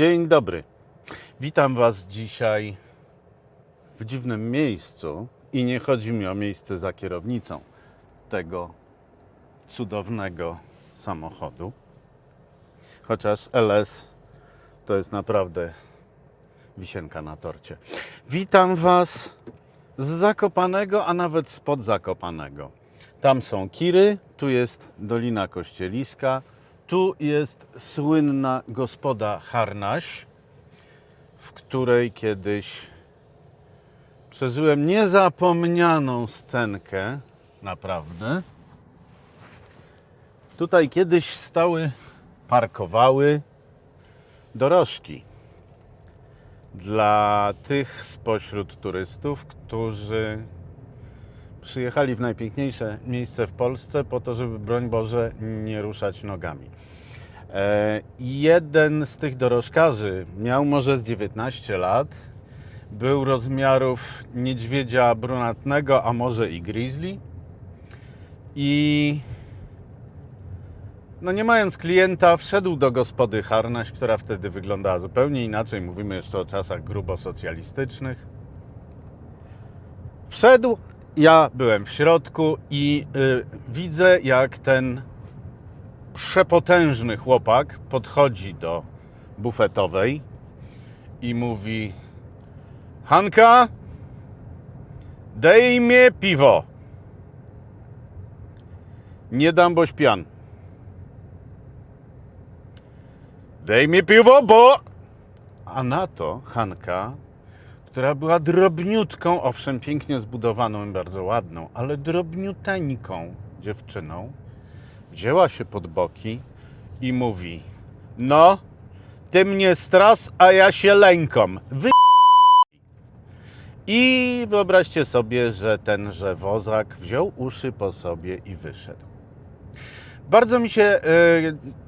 Dzień dobry. Witam Was dzisiaj w dziwnym miejscu i nie chodzi mi o miejsce za kierownicą tego cudownego samochodu. Chociaż LS to jest naprawdę wisienka na torcie. Witam Was z Zakopanego, a nawet spod Zakopanego. Tam są Kiry, tu jest Dolina Kościeliska, tu jest słynna gospoda Harnaś, w której kiedyś przeżyłem niezapomnianą scenkę, naprawdę. Tutaj kiedyś stały, parkowały dorożki dla tych spośród turystów, którzy przyjechali w najpiękniejsze miejsce w Polsce po to, żeby broń Boże nie ruszać nogami. E, jeden z tych dorożkarzy miał może z 19 lat, był rozmiarów niedźwiedzia brunatnego, a może i grizzly. I no nie mając klienta, wszedł do gospody Harnaś, która wtedy wyglądała zupełnie inaczej. Mówimy jeszcze o czasach grubo socjalistycznych. Wszedł, ja byłem w środku i y, widzę, jak ten przepotężny chłopak podchodzi do bufetowej i mówi: Hanka, daj mi piwo. Nie dam, boś pian. Daj mi piwo, bo. A na to Hanka, która była drobniutką, owszem, pięknie zbudowaną i bardzo ładną, ale drobniuteńką dziewczyną, wzięła się pod boki i mówi: No, ty mnie stras, a ja się lękom. Wy. I wyobraźcie sobie, że tenże wozak wziął uszy po sobie i wyszedł. Bardzo mi się e,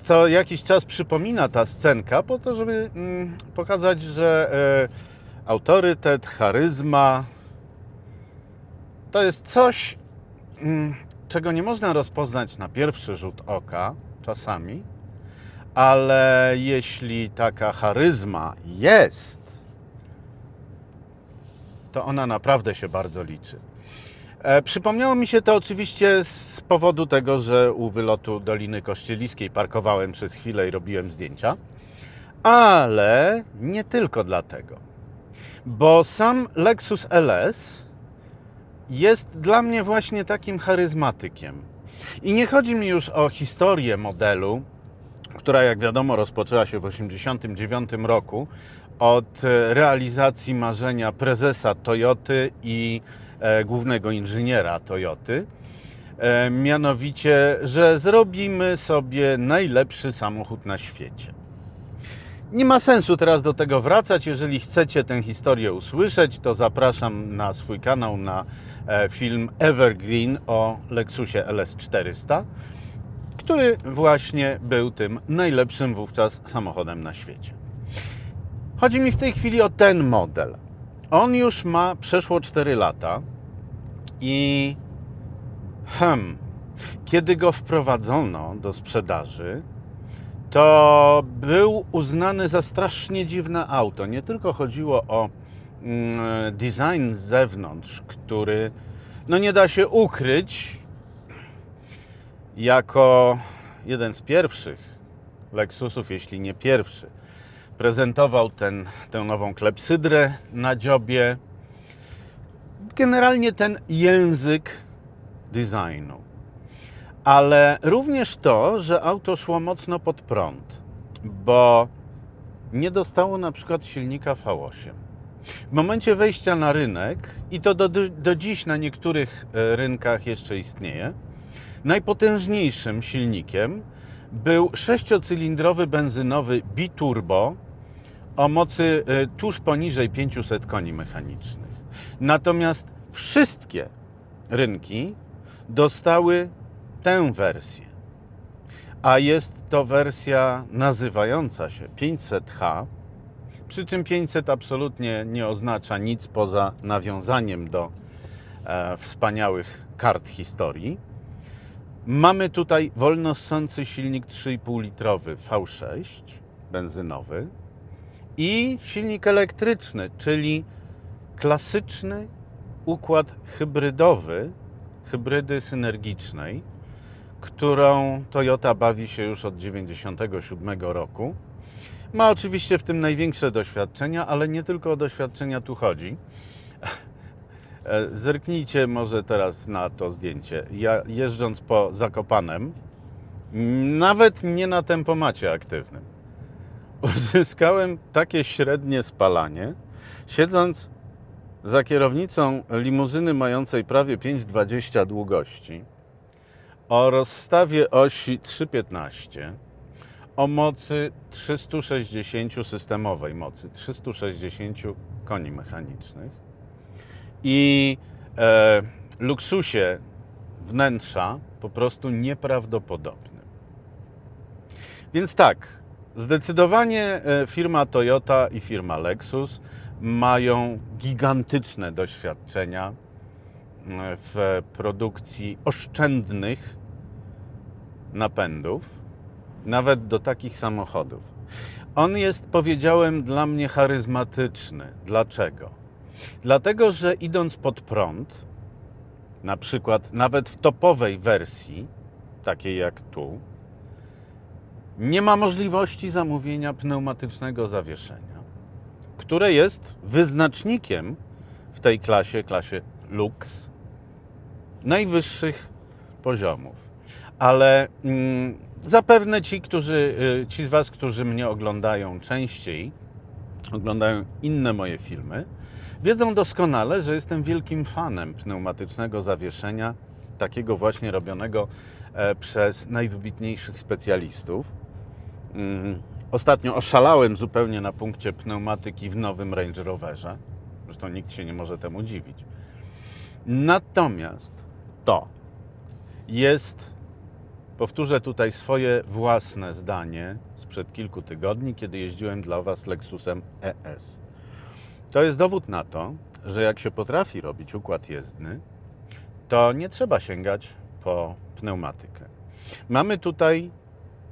co jakiś czas przypomina ta scenka, po to, żeby mm, pokazać, że e, autorytet, charyzma to jest coś, mm, czego nie można rozpoznać na pierwszy rzut oka czasami, ale jeśli taka charyzma jest, to ona naprawdę się bardzo liczy. E, przypomniało mi się to oczywiście z powodu tego, że u wylotu Doliny Kościeliskiej parkowałem przez chwilę i robiłem zdjęcia, ale nie tylko dlatego, bo sam Lexus LS jest dla mnie właśnie takim charyzmatykiem. I nie chodzi mi już o historię modelu, która jak wiadomo rozpoczęła się w 1989 roku od e, realizacji marzenia prezesa Toyoty i e, głównego inżyniera Toyoty. E, mianowicie, że zrobimy sobie najlepszy samochód na świecie. Nie ma sensu teraz do tego wracać. Jeżeli chcecie tę historię usłyszeć, to zapraszam na swój kanał na film Evergreen o Lexusie LS400, który właśnie był tym najlepszym wówczas samochodem na świecie. Chodzi mi w tej chwili o ten model. On już ma przeszło 4 lata i hmm, kiedy go wprowadzono do sprzedaży, to był uznany za strasznie dziwne auto. Nie tylko chodziło o design z zewnątrz, który no nie da się ukryć jako jeden z pierwszych Lexusów, jeśli nie pierwszy. Prezentował ten, tę nową klepsydrę na dziobie. Generalnie ten język designu ale również to, że auto szło mocno pod prąd, bo nie dostało na przykład silnika V8. W momencie wejścia na rynek, i to do, do dziś na niektórych e, rynkach jeszcze istnieje, najpotężniejszym silnikiem był sześciocylindrowy benzynowy biturbo o mocy e, tuż poniżej 500 koni mechanicznych. Natomiast wszystkie rynki dostały tę wersję. A jest to wersja nazywająca się 500H, przy czym 500 absolutnie nie oznacza nic poza nawiązaniem do e, wspaniałych kart historii. Mamy tutaj wolno ssący silnik 3,5 litrowy V6 benzynowy i silnik elektryczny, czyli klasyczny układ hybrydowy, hybrydy synergicznej, którą Toyota bawi się już od 1997 roku. Ma oczywiście w tym największe doświadczenia, ale nie tylko o doświadczenia tu chodzi. E, Zerknijcie może teraz na to zdjęcie. Ja jeżdżąc po Zakopanem, nawet nie na tempomacie aktywnym, uzyskałem takie średnie spalanie, siedząc za kierownicą limuzyny mającej prawie 5,20 długości, o rozstawie osi 3,15, o mocy 360 systemowej mocy, 360 koni mechanicznych i e, luksusie wnętrza po prostu nieprawdopodobnym. Więc tak, zdecydowanie e, firma Toyota i firma Lexus mają gigantyczne doświadczenia e, w produkcji oszczędnych napędów, nawet do takich samochodów. On jest, powiedziałem, dla mnie charyzmatyczny. Dlaczego? Dlatego, że idąc pod prąd, na przykład nawet w topowej wersji, takiej jak tu, nie ma możliwości zamówienia pneumatycznego zawieszenia, które jest wyznacznikiem w tej klasie, klasie Lux, najwyższych poziomów. Ale mm, zapewne ci, którzy, y, ci z Was, którzy mnie oglądają częściej, oglądają inne moje filmy, wiedzą doskonale, że jestem wielkim fanem pneumatycznego zawieszenia, takiego właśnie robionego e, przez najwybitniejszych specjalistów. Mm, Ostatnio oszalałem zupełnie na punkcie pneumatyki w nowym Range Roverze. Zresztą nikt się nie może temu dziwić. Natomiast to jest, powtórzę tutaj swoje własne zdanie sprzed kilku tygodni, kiedy jeździłem dla Was Lexusem ES. To jest dowód na to, że jak się potrafi robić układ jezdny, to nie trzeba sięgać po pneumatykę. Mamy tutaj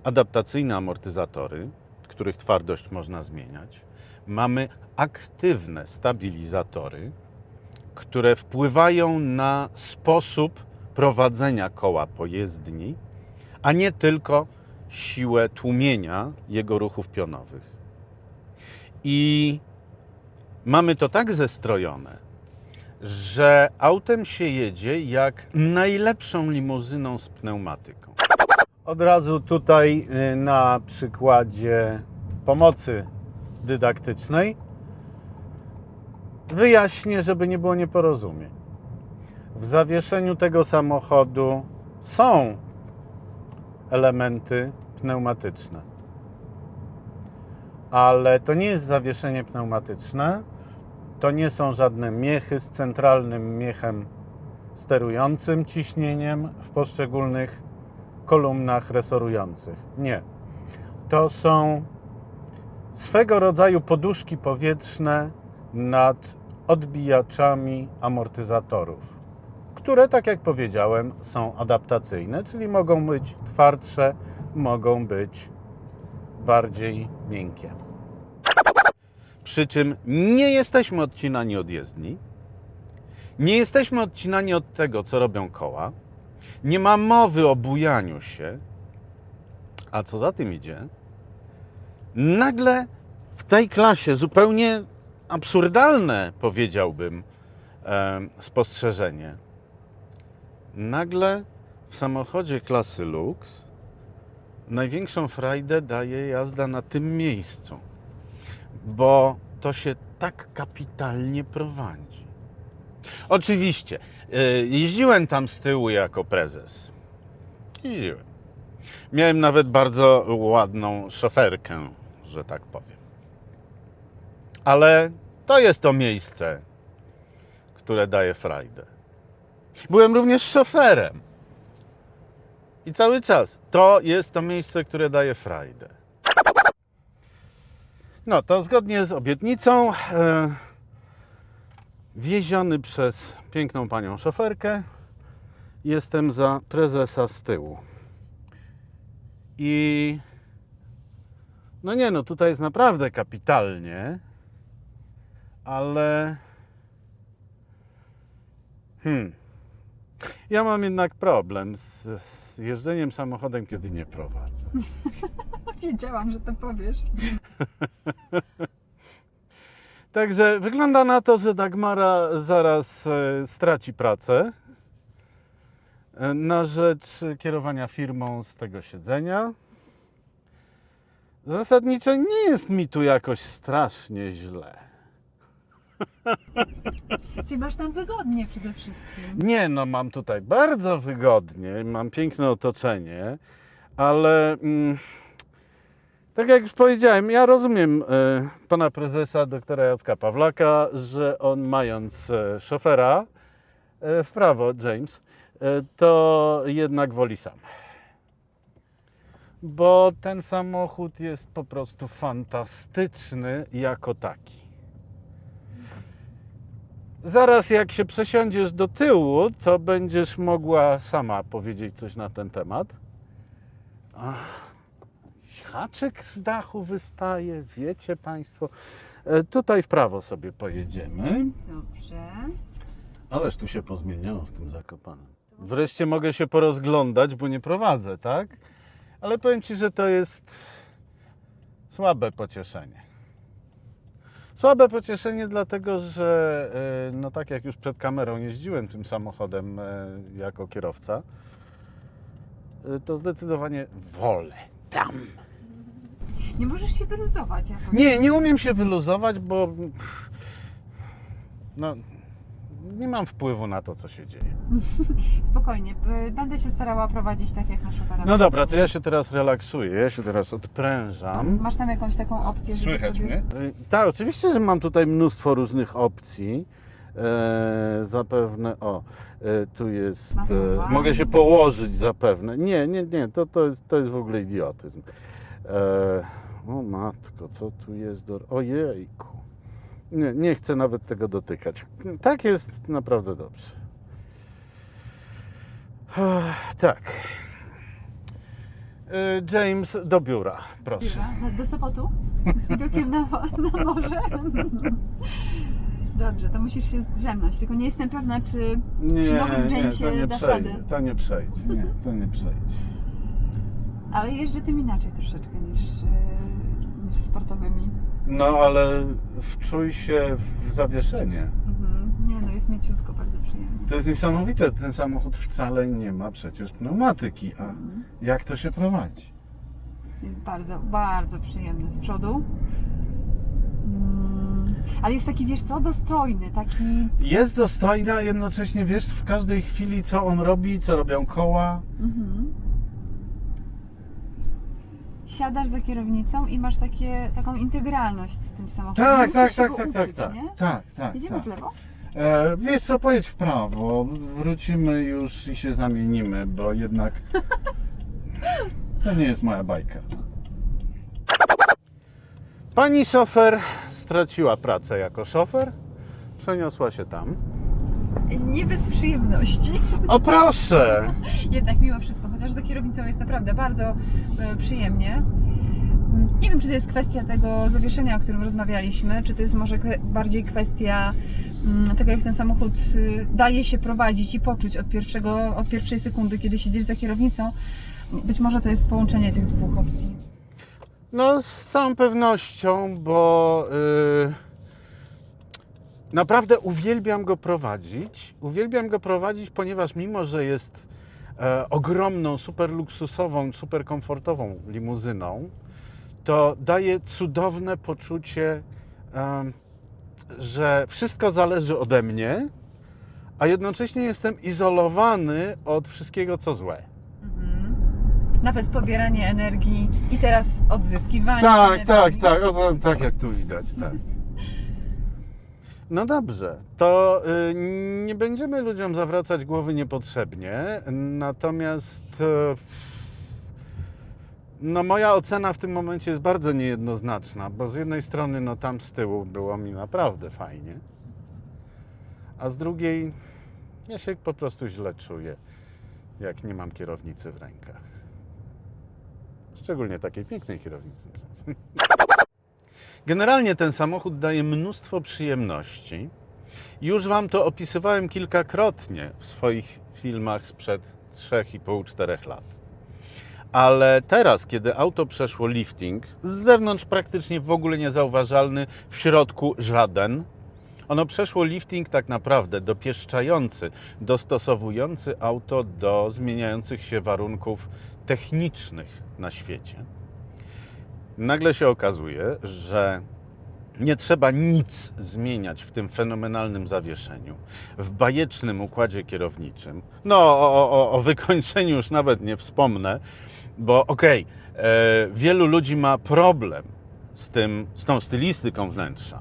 adaptacyjne amortyzatory, których twardość można zmieniać. Mamy aktywne stabilizatory, które wpływają na sposób prowadzenia koła po jezdni, a nie tylko siłę tłumienia jego ruchów pionowych. I mamy to tak zestrojone, że autem się jedzie jak najlepszą limuzyną z pneumatyką. Od razu tutaj y, na przykładzie pomocy dydaktycznej wyjaśnię, żeby nie było nieporozumień. W zawieszeniu tego samochodu są elementy pneumatyczne. Ale to nie jest zawieszenie pneumatyczne, to nie są żadne miechy z centralnym miechem sterującym ciśnieniem w poszczególnych kolumnach resorujących. Nie. To są swego rodzaju poduszki powietrzne nad odbijaczami amortyzatorów, które, tak jak powiedziałem, są adaptacyjne, czyli mogą być twardsze, mogą być bardziej miękkie. Przy czym nie jesteśmy odcinani od jezdni, nie jesteśmy odcinani od tego, co robią koła, nie ma mowy o bujaniu się, a co za tym idzie, nagle w tej klasie zupełnie absurdalne, powiedziałbym, spostrzeżenie. Nagle w samochodzie klasy Lux największą frajdę daje jazda na tym miejscu, bo to się tak kapitalnie prowadzi. Oczywiście, e, jeździłem tam z tyłu jako prezes. Jeździłem. Miałem nawet bardzo ładną szoferkę, że tak powiem. Ale to jest to miejsce, które daje frajdę. Byłem również szoferem. I cały czas to jest to miejsce, które daje frajdę. No to zgodnie z obietnicą, e, wieziony przez piękną panią szoferkę, jestem za prezesa z tyłu. I No nie no, tutaj jest naprawdę kapitalnie, ale... Hmm. Ja mam jednak problem z, z jeżdżeniem samochodem, kiedy nie prowadzę. Wiedziałam, że to powiesz. Także wygląda na to, że Dagmara zaraz e, straci pracę e, na rzecz kierowania firmą z tego siedzenia. Zasadniczo nie jest mi tu jakoś strasznie źle. Czyli masz tam wygodnie przede wszystkim. Nie, no mam tutaj bardzo wygodnie, mam piękne otoczenie, ale mm, tak jak już powiedziałem, ja rozumiem e, pana prezesa, doktora Jacka Pawlaka, że on mając e, szofera e, w prawo, James, e, to jednak woli sam. Bo ten samochód jest po prostu fantastyczny jako taki. Zaraz jak się przesiądziesz do tyłu, to będziesz mogła sama powiedzieć coś na ten temat. Ach, haczyk z dachu wystaje, wiecie Państwo. E, Tutaj w prawo sobie pojedziemy. Dobrze. Ależ tu się pozmieniało w tym Zakopanem. Wreszcie mogę się porozglądać, bo nie prowadzę, tak? Ale powiem Ci, że to jest słabe pocieszenie. Słabe pocieszenie dlatego, że e, no tak jak już przed kamerą jeździłem tym samochodem e, jako kierowca, e, to zdecydowanie wolę tam. Nie możesz się wyluzować jakoś. Nie, nie umiem się wyluzować, bo pff, no, nie mam wpływu na to, co się dzieje. Spokojnie. Będę się starała prowadzić tak jak nasz operator. No dobra, to ja się teraz relaksuję, ja się teraz odprężam. Masz tam jakąś taką opcję, żeby Słychać sobie... mnie? Y, Tak, oczywiście, że mam tutaj mnóstwo różnych opcji. E, zapewne, o, e, tu jest, e, mogę się położyć zapewne. Nie, nie, nie, to, to, jest, to jest w ogóle idiotyzm. E, o matko, co tu jest do... Ojejku. Nie, nie chcę nawet tego dotykać. Tak jest naprawdę dobrze. Tak. E, James, do biura, proszę. Do Sopotu? Z widokiem na, na morze? Dobrze, to musisz się zdrzemnąć. Tylko nie jestem pewna, czy Nie, przy nowym nie, Jamesie to nie dasz przejdzie. radę. To nie przejdzie. Nie, to nie przejdzie. Ale jeżdżę tym inaczej troszeczkę niż, e, niż sportowymi. No ale wczuj się w zawieszenie. Mhm. Nie no, jest mięciutko, bardzo przyjemnie. To jest niesamowite. Ten samochód wcale nie ma przecież pneumatyki. A Mhm. jak to się prowadzi? Jest bardzo, bardzo przyjemny z przodu. Mm, ale jest taki, wiesz co, dostojny, taki... Jest dostojna, a jednocześnie wiesz w każdej chwili, co on robi, co robią koła. Mhm. Siadasz za kierownicą i masz takie, taką integralność z tym samochodem. Tak, Musisz tak, się tak, go tak, tak, uczyć, tak. nie? Tak, tak. Jedziemy tak. w lewo? E, wiesz co, pojedź w prawo, wrócimy już i się zamienimy, bo jednak to nie jest moja bajka. Pani szofer straciła pracę jako szofer, przeniosła się tam. Nie bez przyjemności. O proszę! Jednak mimo wszystko, chociaż za kierownicą jest naprawdę bardzo e, przyjemnie. Nie wiem, czy to jest kwestia tego zawieszenia, o którym rozmawialiśmy, czy to jest może bardziej kwestia mm, tego, jak ten samochód y, daje się prowadzić i poczuć od, pierwszego, od pierwszej sekundy, kiedy siedzisz za kierownicą. Być może to jest połączenie tych dwóch opcji. No, z całą pewnością, bo yy, naprawdę uwielbiam go prowadzić. Uwielbiam go prowadzić, ponieważ mimo, że jest e, ogromną, super luksusową, super komfortową limuzyną, to daje cudowne poczucie, em, że wszystko zależy ode mnie, a jednocześnie jestem izolowany od wszystkiego, co złe. Mhm. Nawet pobieranie energii i teraz odzyskiwanie. Tak, tak, energii. tak, o, to- tak jak tu widać, tak. No dobrze, to y, nie będziemy ludziom zawracać głowy niepotrzebnie, natomiast y, no moja ocena w tym momencie jest bardzo niejednoznaczna, bo z jednej strony no tam z tyłu było mi naprawdę fajnie, a z drugiej ja się po prostu źle czuję, jak nie mam kierownicy w rękach. Szczególnie takiej pięknej kierownicy. Generalnie ten samochód daje mnóstwo przyjemności. Już Wam to opisywałem kilkakrotnie w swoich filmach sprzed 3,5-4 lat. Ale teraz, kiedy auto przeszło lifting, z zewnątrz praktycznie w ogóle niezauważalny, w środku żaden, ono przeszło lifting tak naprawdę dopieszczający, dostosowujący auto do zmieniających się warunków technicznych na świecie. Nagle się okazuje, że nie trzeba nic zmieniać w tym fenomenalnym zawieszeniu, w bajecznym układzie kierowniczym. No, o, o, o wykończeniu już nawet nie wspomnę, bo okej, e, wielu ludzi ma problem z, tym, z tą stylistyką wnętrza,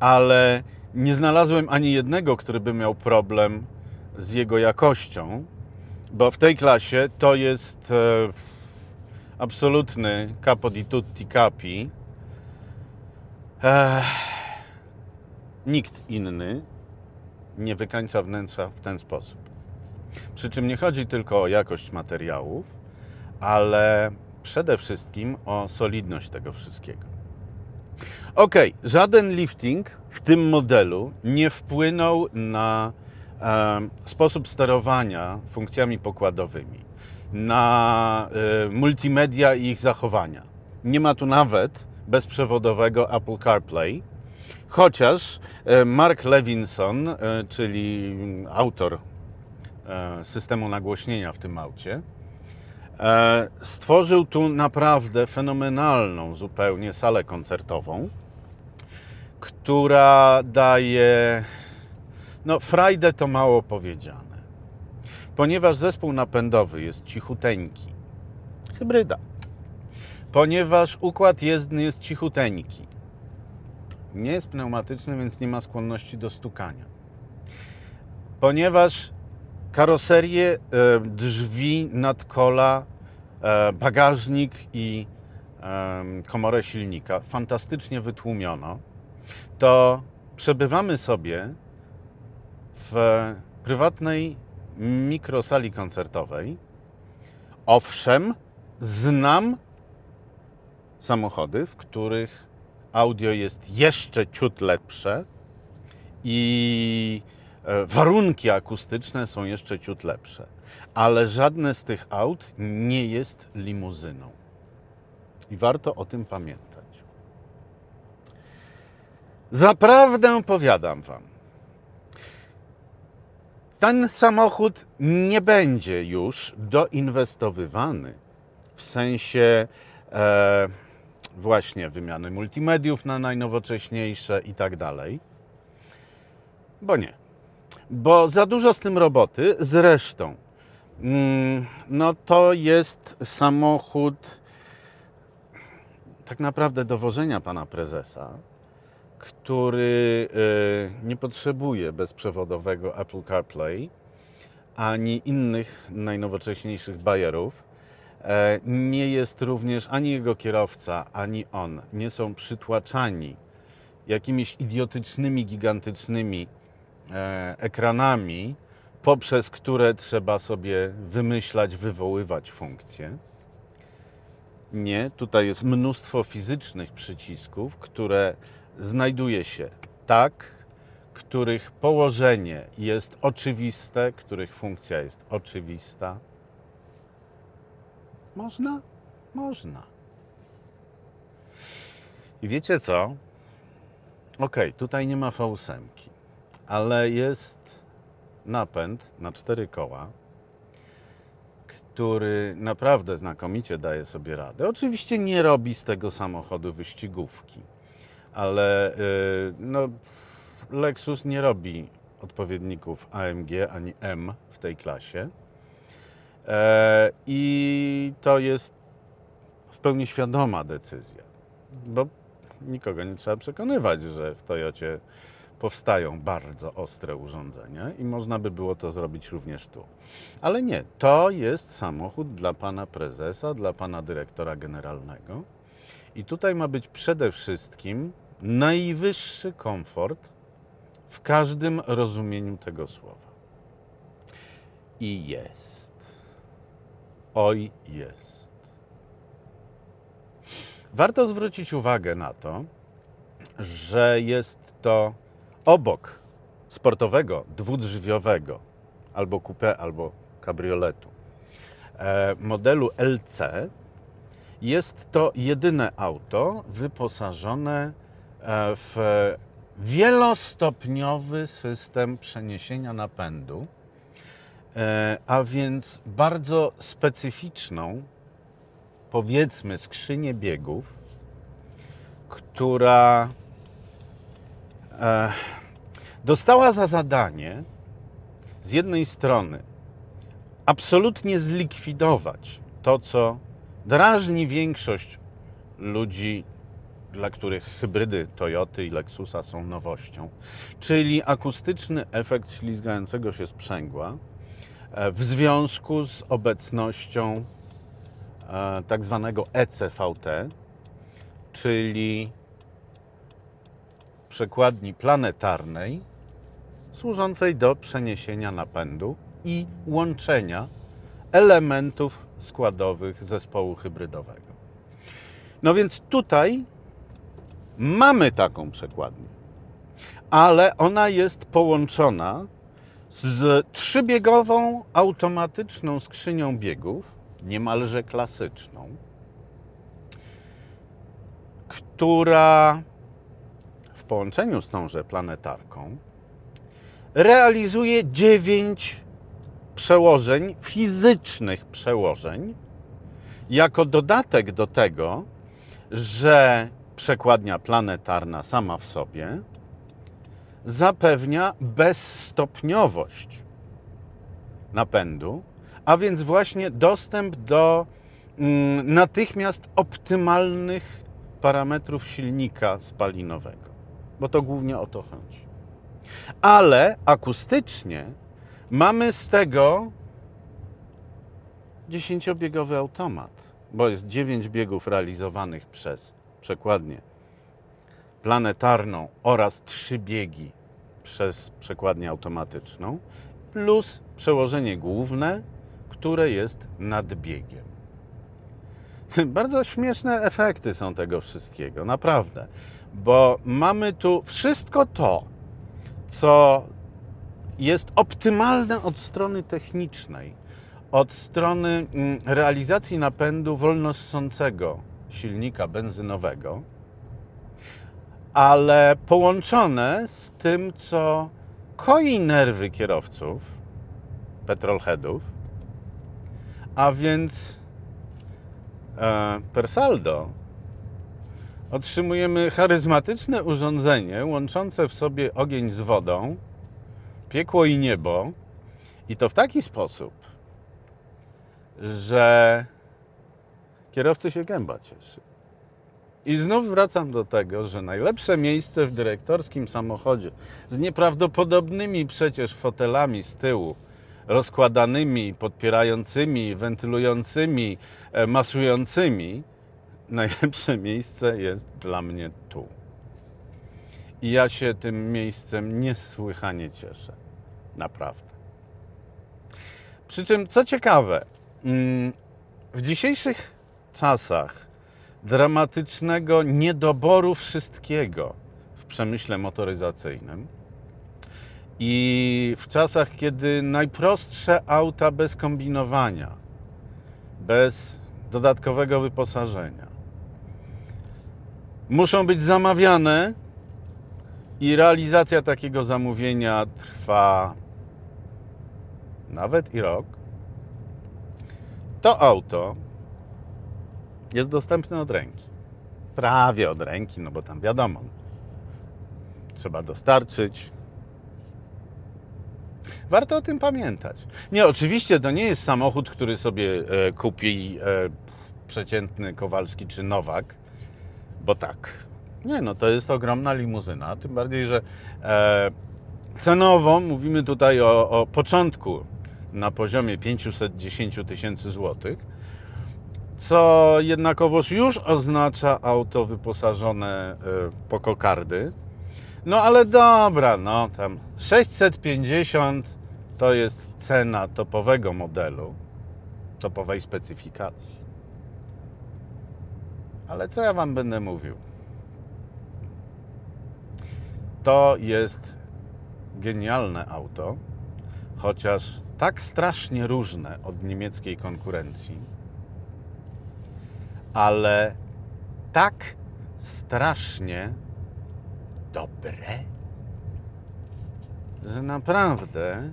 ale nie znalazłem ani jednego, który by miał problem z jego jakością, bo w tej klasie to jest e, absolutny capo di tutti capi. Ech, nikt inny nie wykańcza wnętrza w ten sposób. Przy czym nie chodzi tylko o jakość materiałów, ale przede wszystkim o solidność tego wszystkiego. Ok, żaden lifting w tym modelu nie wpłynął na e, sposób sterowania funkcjami pokładowymi, na e, multimedia i ich zachowania. Nie ma tu nawet bezprzewodowego Apple CarPlay, chociaż e, Mark Levinson, e, czyli autor systemu nagłośnienia w tym aucie, stworzył tu naprawdę fenomenalną zupełnie salę koncertową, która daje. No, frajdę to mało powiedziane. Ponieważ zespół napędowy jest cichuteńki. Hybryda. Ponieważ układ jezdny jest cichuteńki. Nie jest pneumatyczny, więc nie ma skłonności do stukania. Ponieważ karoserię, e, drzwi, nadkola, e, bagażnik i em, komorę silnika fantastycznie wytłumiono, to przebywamy sobie w prywatnej mikrosali koncertowej. Owszem, znam samochody, w których audio jest jeszcze ciut lepsze i e, warunki akustyczne są jeszcze ciut lepsze. Ale żadne z tych aut nie jest limuzyną. I warto o tym pamiętać. Zaprawdę powiadam Wam, ten samochód nie będzie już doinwestowywany w sensie e, właśnie wymiany multimediów na najnowocześniejsze i tak dalej. Bo nie. Bo za dużo z tym roboty. Zresztą, mm, no to jest samochód tak naprawdę dowożenia pana prezesa, który y, nie potrzebuje bezprzewodowego Apple CarPlay ani innych najnowocześniejszych bajerów. E, Nie jest również ani jego kierowca, ani on nie są przytłaczani jakimiś idiotycznymi, gigantycznymi e, ekranami, poprzez które trzeba sobie wymyślać, wywoływać funkcje. Nie, tutaj jest mnóstwo fizycznych przycisków, które znajduje się tak, których położenie jest oczywiste, których funkcja jest oczywista. Można? Można. I wiecie co? Ok, tutaj nie ma V8, ale jest napęd na cztery koła, który naprawdę znakomicie daje sobie radę. Oczywiście nie robi z tego samochodu wyścigówki, ale y, no, Lexus nie robi odpowiedników AMG ani M w tej klasie. E, I to jest w pełni świadoma decyzja, bo nikogo nie trzeba przekonywać, że w Toyocie powstają bardzo ostre urządzenia i można by było to zrobić również tu. Ale nie, to jest samochód dla pana prezesa, dla pana dyrektora generalnego. I tutaj ma być przede wszystkim najwyższy komfort w każdym rozumieniu tego słowa. I jest. Oj, jest. Warto zwrócić uwagę na to, że jest to obok sportowego, dwudrzwiowego, albo coupé, albo kabrioletu, e, modelu LC, jest to jedyne auto wyposażone w wielostopniowy system przeniesienia napędu, e, a więc bardzo specyficzną, powiedzmy, skrzynię biegów, która e, dostała za zadanie z jednej strony absolutnie zlikwidować to, co drażni większość ludzi, dla których hybrydy Toyoty i Lexusa są nowością, czyli akustyczny efekt ślizgającego się sprzęgła e, w związku z obecnością e, tak zwanego ECVT, czyli przekładni planetarnej służącej do przeniesienia napędu i łączenia elementów składowych zespołu hybrydowego. No więc tutaj mamy taką przekładnię, ale ona jest połączona z trzybiegową automatyczną skrzynią biegów, niemalże klasyczną, która w połączeniu z tąże planetarką realizuje dziewięć przełożeń, fizycznych przełożeń, jako dodatek do tego, że przekładnia planetarna sama w sobie zapewnia bezstopniowość napędu, a więc właśnie dostęp do mm, natychmiast optymalnych parametrów silnika spalinowego, bo to głównie o to chodzi. Ale akustycznie mamy z tego 10-biegowy automat, bo jest 9 biegów realizowanych przez przekładnię planetarną oraz 3 biegi przez przekładnię automatyczną, plus przełożenie główne, które jest nad biegiem. Bardzo śmieszne efekty są tego wszystkiego, naprawdę, bo mamy tu wszystko to, co jest optymalne od strony technicznej, od strony mm, realizacji napędu wolnossącego silnika benzynowego, ale połączone z tym, co koi nerwy kierowców, petrolheadów, a więc e, per saldo otrzymujemy charyzmatyczne urządzenie łączące w sobie ogień z wodą, piekło i niebo, i to w taki sposób, że kierowcy się gęba cieszy. I znów wracam do tego, że najlepsze miejsce w dyrektorskim samochodzie z nieprawdopodobnymi przecież fotelami z tyłu, rozkładanymi, podpierającymi, wentylującymi, e, masującymi, najlepsze miejsce jest dla mnie tu. I ja się tym miejscem niesłychanie cieszę. Naprawdę. Przy czym, co ciekawe, mm, w dzisiejszych czasach dramatycznego niedoboru wszystkiego w przemyśle motoryzacyjnym i w czasach, kiedy najprostsze auta bez kombinowania, bez dodatkowego wyposażenia, muszą być zamawiane i realizacja takiego zamówienia trwa nawet i rok, to auto jest dostępne od ręki. Prawie od ręki, no bo tam wiadomo, trzeba dostarczyć. Warto o tym pamiętać. Nie, oczywiście to nie jest samochód, który sobie e, kupi e, przeciętny Kowalski czy Nowak, bo tak. Nie, no to jest ogromna limuzyna, tym bardziej, że e, cenowo mówimy tutaj o, o początku na poziomie 510 tysięcy złotych, co jednakowoż już oznacza auto wyposażone e, po kokardy. No ale dobra, no tam 650 to jest cena topowego modelu, topowej specyfikacji. Ale co ja Wam będę mówił? To jest genialne auto, chociaż tak strasznie różne od niemieckiej konkurencji, ale tak strasznie dobre, że naprawdę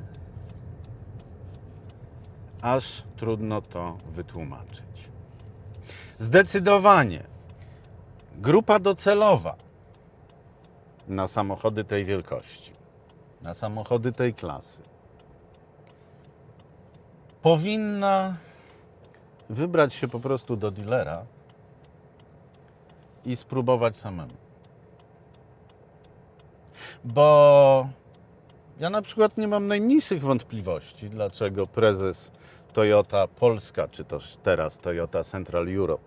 aż trudno to wytłumaczyć. Zdecydowanie grupa docelowa na samochody tej wielkości, na samochody tej klasy, powinna wybrać się po prostu do dealera i spróbować samemu. Bo ja na przykład nie mam najmniejszych wątpliwości, dlaczego prezes Toyota Polska, czy też teraz Toyota Central Europe,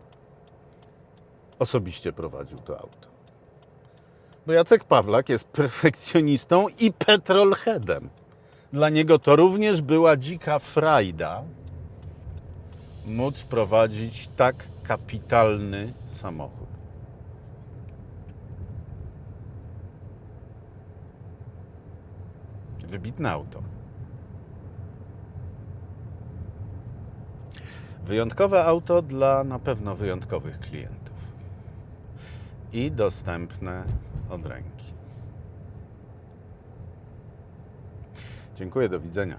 osobiście prowadził to auto. Bo Jacek Pawlak jest perfekcjonistą i petrolheadem. Dla niego to również była dzika frajda móc prowadzić tak kapitalny samochód. Wybitne auto. Wyjątkowe auto dla na pewno wyjątkowych klientów. I dostępne od ręki. Dziękuję, do widzenia.